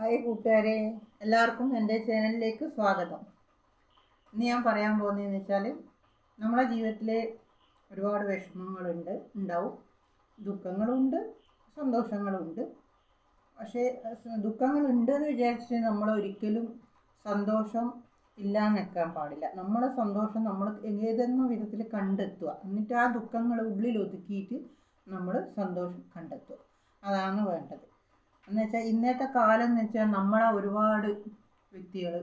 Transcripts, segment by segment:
Hi കൂട്ടുകാരെ എല്ലാവർക്കും എന്റെ ചാനലിലേക്ക് സ്വാഗതം. ഇന്ന് ഞാൻ പറയാൻ പോകുന്നതെന്ന് വെച്ചാൽ നമ്മളെ ജീവിതത്തിൽ ഒരുപാട് വിഷമങ്ങളുണ്ട് ഉണ്ടാവും. ദുഃഖങ്ങളുണ്ട് സന്തോഷങ്ങളുണ്ട്. പക്ഷേ ദുഃഖങ്ങളുണ്ട് എന്ന് വിചാരിച്ച് നമ്മൾ ഒരിക്കലും സന്തോഷം ഇല്ലാന്ന് വെക്കാൻ പാടില്ല. നമ്മളെ സന്തോഷം നമ്മൾ ഏതെങ്കിലും വിധത്തിൽ കണ്ടെത്തുക. എന്നിട്ട് ആ ദുഃഖങ്ങൾ ഉള്ളിൽ ഒതുക്കിയിട്ട് നമ്മൾ സന്തോഷം കണ്ടെത്തുക. അതാണ് വേണ്ടത്. എന്ന് വെച്ചാൽ ഇന്നത്തെ കാലം എന്ന് വെച്ചാൽ നമ്മളെ ഒരുപാട് വ്യക്തികൾ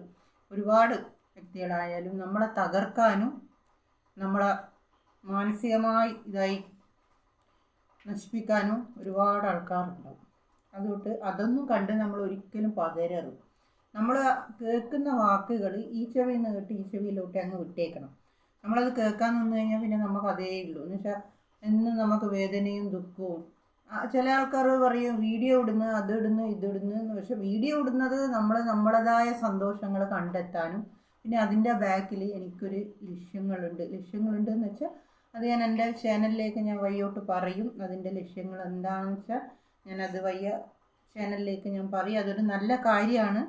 ഒരുപാട് വ്യക്തികളായാലും നമ്മളെ തകർക്കാനും നമ്മളെ മാനസികമായി ഇതായി നശിപ്പിക്കാനും ഒരുപാട് ആൾക്കാരുണ്ടാവും. അതുകൊണ്ട് അതൊന്നും കണ്ട് നമ്മൾ ഒരിക്കലും പകരരുത്. നമ്മൾ കേൾക്കുന്ന വാക്കുകൾ ഈ ചെവിയിൽ നിന്ന് കേട്ട് ഈ ചെവിയിലോട്ട് അങ്ങ് വിട്ടേക്കണം. നമ്മളത് കേൾക്കാൻ നിന്ന് കഴിഞ്ഞാൽ പിന്നെ നമുക്ക് അതേ ഉള്ളൂ എന്ന് വെച്ചാൽ എന്നും നമുക്ക് വേദനയും ദുഃഖവും ചില ആൾക്കാർ പറയും വീഡിയോ ഇടുന്നു അത് ഇടുന്നു ഇത് ഇടുന്നു. പക്ഷെ വീഡിയോ ഇടുന്നത് നമ്മൾ നമ്മളതായ സന്തോഷങ്ങൾ കണ്ടെത്താനും പിന്നെ അതിന്റെ ബാക്കിൽ എനിക്കൊരു ലക്ഷ്യങ്ങളുണ്ട്. ലക്ഷ്യങ്ങളുണ്ട് എന്ന് വെച്ചാൽ അത് ഞാൻ എന്റെ ചാനലിലേക്ക് ഞാൻ വഴിയോട്ട് പറയും. അതിന്റെ ലക്ഷ്യങ്ങൾ എന്താണെന്ന് വെച്ചാൽ അത് വയ്യ ചാനലിലേക്ക് ഞാൻ പറയും. അതൊരു നല്ല കാര്യമാണ്.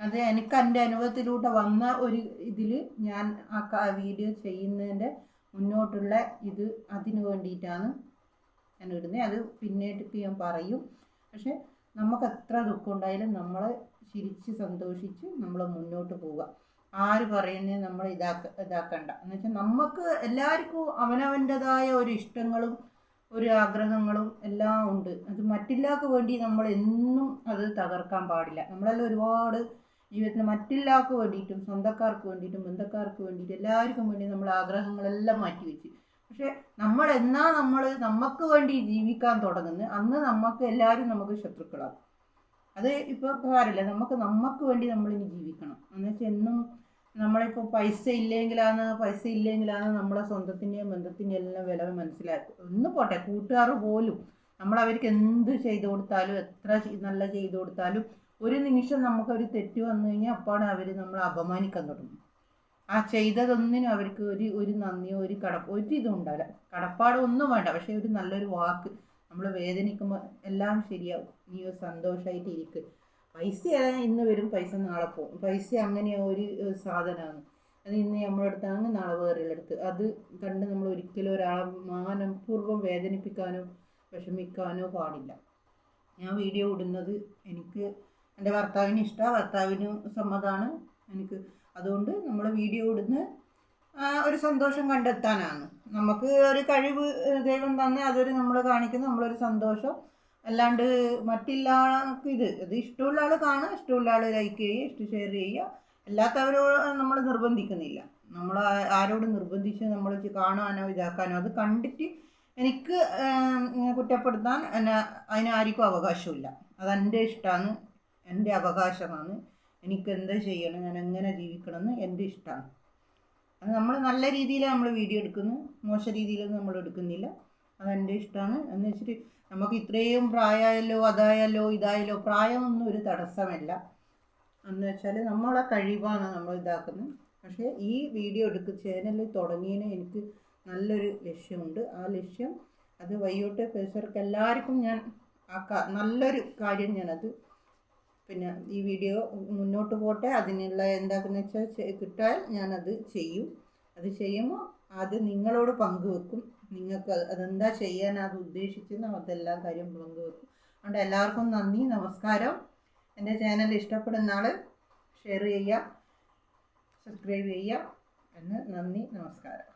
അത് എനിക്ക് എന്റെ അനുഭവത്തിലൂടെ വന്ന ഒരു ഇതിൽ ഞാൻ ആ വീഡിയോ ചെയ്യുന്നതിന്റെ മുന്നോട്ടുള്ള ഇത് അതിനു വേണ്ടിയിട്ടാണ് ഞാൻ ഇടുന്നത് അത് പിന്നീട് ഞാൻ പറയും. പക്ഷെ നമുക്ക് എത്ര ദുഃഖം ഉണ്ടായാലും നമ്മളെ ചിരിച്ച് സന്തോഷിച്ച് നമ്മൾ മുന്നോട്ട് പോവുക. ആര് പറയുന്നത് നമ്മൾ ഇതാക്ക ഇതാക്കണ്ട. എന്ന് വെച്ചാൽ നമുക്ക് എല്ലാവർക്കും അവനവന്റെതായ ഒരു ഇഷ്ടങ്ങളും ഒരു ആഗ്രഹങ്ങളും എല്ലാം ഉണ്ട്. അത് മറ്റില്ലാക്ക് വേണ്ടി നമ്മൾ എന്നും അത് തകർക്കാൻ പാടില്ല. നമ്മളെല്ലാം ഒരുപാട് ജീവിതത്തിൽ മറ്റില്ലാക്ക് വേണ്ടിയിട്ടും സ്വന്തക്കാർക്ക് വേണ്ടിയിട്ടും ബന്ധുക്കാർക്ക് വേണ്ടിയിട്ടും എല്ലാവർക്കും വേണ്ടി നമ്മൾ ആഗ്രഹങ്ങളെല്ലാം മാറ്റി വെച്ച് പക്ഷെ നമ്മൾ എന്നാ നമ്മൾ നമുക്ക് വേണ്ടി ജീവിക്കാൻ തുടങ്ങുന്നത് അന്ന് നമുക്ക് എല്ലാവരും നമുക്ക് ശത്രുക്കളാകും. അത് ഇപ്പോൾ കാര്യമില്ല നമുക്ക് നമുക്ക് വേണ്ടി നമ്മളിനി ജീവിക്കണം. എന്ന് വെച്ചാൽ എന്നും നമ്മളിപ്പോൾ പൈസ ഇല്ലെങ്കിലാണ് പൈസ ഇല്ലെങ്കിലാണ് നമ്മളെ സ്വന്തത്തിന്റെയും ബന്ധത്തിന്റെയും എല്ലാം വില മനസ്സിലാക്കും. ഒന്ന് പോട്ടെ കൂട്ടുകാർ പോലും നമ്മൾ അവർക്ക് എന്ത് ചെയ്തു കൊടുത്താലും എത്ര നല്ല ചെയ്തു കൊടുത്താലും ഒരു നിമിഷം നമുക്കൊരു തെറ്റ് വന്നു കഴിഞ്ഞാൽ അപ്പാണ് അവർ നമ്മളെ അപമാനിക്കാൻ തുടങ്ങും. ആ ചെയ്തതൊന്നിനും അവർക്ക് ഒരു ഒരു നന്ദിയോ ഒരു കട ഒരു ഇതും ഉണ്ടാവില്ല. കടപ്പാട് ഒന്നും വേണ്ട. പക്ഷെ ഒരു നല്ലൊരു വാക്ക് നമ്മൾ വേദനിക്കുമ്പോൾ എല്ലാം ശരിയാവും. നീ ഒരു സന്തോഷമായിട്ട് ഇരിക്ക്. പൈസ ഇന്ന് വരും പൈസ നാളെ പോകും. പൈസ അങ്ങനെ ഒരു സാധനമാണ് അത് ഇന്ന് നമ്മുടെ അടുത്താണ് നാളെ വേറെ അടുത്ത് അത് കണ്ട് നമ്മൾ ഒരിക്കലും ഒരാളെ മാനം പൂർവം വേദനിപ്പിക്കാനോ വിഷമിക്കാനോ പാടില്ല. ഞാൻ വീഡിയോ ഇടുന്നത് എനിക്ക് എന്റെ ഭർത്താവിന് ഇഷ്ടമാണ് ഭർത്താവിന് സമ്മതമാണ് എനിക്ക് അതുകൊണ്ട് നമ്മൾ വീഡിയോ ഇടുന്ന ഒരു സന്തോഷം കണ്ടെത്താനാണ്. നമുക്ക് ഒരു കഴിവ് ദൈവം തന്നെ അതൊരു നമ്മൾ കാണിക്കുന്ന നമ്മളൊരു സന്തോഷം. അല്ലാണ്ട് മറ്റില്ല ഇത് ഇത് ഇഷ്ടമുള്ള ആൾ കാണുക ഇഷ്ടമുള്ള ആൾ ലൈക്ക് ചെയ്യുക ഇഷ്ടം ഷെയർ ചെയ്യുക. അല്ലാത്തവരോട് നമ്മൾ നിർബന്ധിക്കുന്നില്ല. നമ്മൾ ആരോട് നിർബന്ധിച്ച് നമ്മൾ കാണാനോ ഇതാക്കാനോ അത് കണ്ടിട്ട് എനിക്ക് കുറ്റപ്പെടുത്താൻ എന്നെ അതിനാർക്കും അവകാശമില്ല. അതെന്റെ ഇഷ്ടമാണ് എന്റെ അവകാശമാണ്. എനിക്ക് എന്താ ചെയ്യണം ഞാൻ എങ്ങനെ ജീവിക്കണം എന്ന് എന്റെ ഇഷ്ടമാണ് അത് നമ്മൾ നല്ല രീതിയിൽ നമ്മൾ വീഡിയോ എടുക്കുന്നു മോശ രീതിയിലൊന്നും നമ്മൾ എടുക്കുന്നില്ല. അത് അതെന്റെ ഇഷ്ടമാണ് എന്ന് വെച്ചിട്ട് നമുക്ക് ഇത്രയും പ്രായമായല്ലോ അതായാലോ ഇതായാലോ പ്രായമൊന്നും ഒരു തടസ്സമല്ല. എന്ന് വെച്ചാൽ നമ്മളെ കഴിവാണ് നമ്മൾ ഇതാക്കുന്നത്. പക്ഷേ ഈ വീഡിയോ എടുക്ക ചാനൽ തുടങ്ങിയതിന് എനിക്ക് നല്ലൊരു ലക്ഷ്യമുണ്ട്. ആ ലക്ഷ്യം അത് വയ്യോട്ട് പേഴ്സർക്ക് എല്ലാവർക്കും ഞാൻ ആ നല്ലൊരു കാര്യം ഞാനത് പിന്നെ ഈ വീഡിയോ മുന്നോട്ട് പോട്ടെ. അതിനുള്ള എന്താണെന്ന് വെച്ചാൽ കിട്ടാൻ ഞാനത് ചെയ്യും. അത് ചെയ്യുമ്പോൾ അത് നിങ്ങളോട് പങ്കുവെക്കും. നിങ്ങൾക്ക് അതെന്താ ചെയ്യാൻ അത് ഉദ്ദേശിച്ചെന്ന് അതെല്ലാം കാര്യം പങ്കുവെക്കും. അതുകൊണ്ട് എല്ലാവർക്കും നന്ദി നമസ്കാരം. എന്റെ ചാനൽ ഇഷ്ടപ്പെടുന്ന ആൾ ഷെയർ ചെയ്യുക സബ്സ്ക്രൈബ് ചെയ്യുക. എന്ന് നന്ദി നമസ്കാരം.